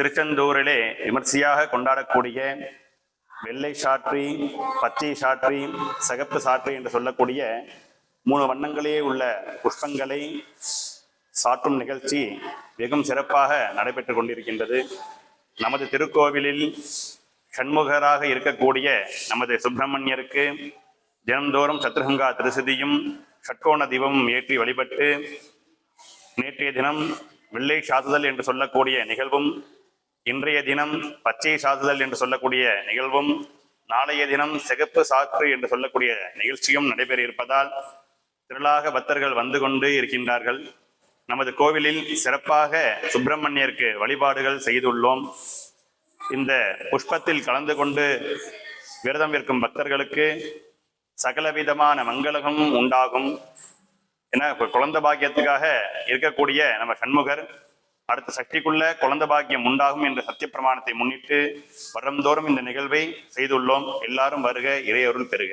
திருச்செந்தூரிலே விமர்சையாக கொண்டாடக்கூடிய வெள்ளை சாற்றி பச்சை சாற்றி சிகப்பு சாற்றி என்று சொல்லக்கூடிய மூணு வண்ணங்களே உள்ள புஷ்பங்களை சாற்றும் நிகழ்ச்சி வெகும் சிறப்பாக நடைபெற்று கொண்டிருக்கின்றது. நமது திருக்கோவிலில் சண்முகராக இருக்கக்கூடிய நமது சுப்பிரமணியருக்கு தினந்தோறும் சத்ருகங்கா திருசதியும் ஷட்கோண தீபமும் ஏற்றி வழிபட்டு நேற்றைய தினம் வெள்ளை சாத்துதல் என்று சொல்லக்கூடிய நிகழ்வும் இன்றைய தினம் பச்சை சாத்துதல் என்று சொல்லக்கூடிய நிகழ்வும் நாளைய தினம் சிகப்பு சாற்று என்று சொல்லக்கூடிய நிகழ்ச்சியும் நடைபெற இருப்பதால் திரளாக பக்தர்கள் வந்து கொண்டு இருக்கின்றார்கள். நமது கோவிலில் சிறப்பாக சுப்பிரமணியருக்கு வழிபாடுகள் செய்துள்ளோம். இந்த புஷ்பத்தில் கலந்து கொண்டு விரதம் இருக்கும் பக்தர்களுக்கு சகலவிதமான மங்களகம் உண்டாகும். ஏன்னா குழந்த குழந்தை பாக்கியத்துக்காக இருக்கக்கூடிய நம்ம சண்முகர் அடுத்த சக்திக்குள்ள குழந்தை பாக்கியம் உண்டாகும் என்ற சத்திய பிரமாணத்தை முன்னிட்டு வருடந்தோறும் இந்த நிகழ்வை செய்துள்ளோம். எல்லாரும் வருக இறையொருள் பெறுக.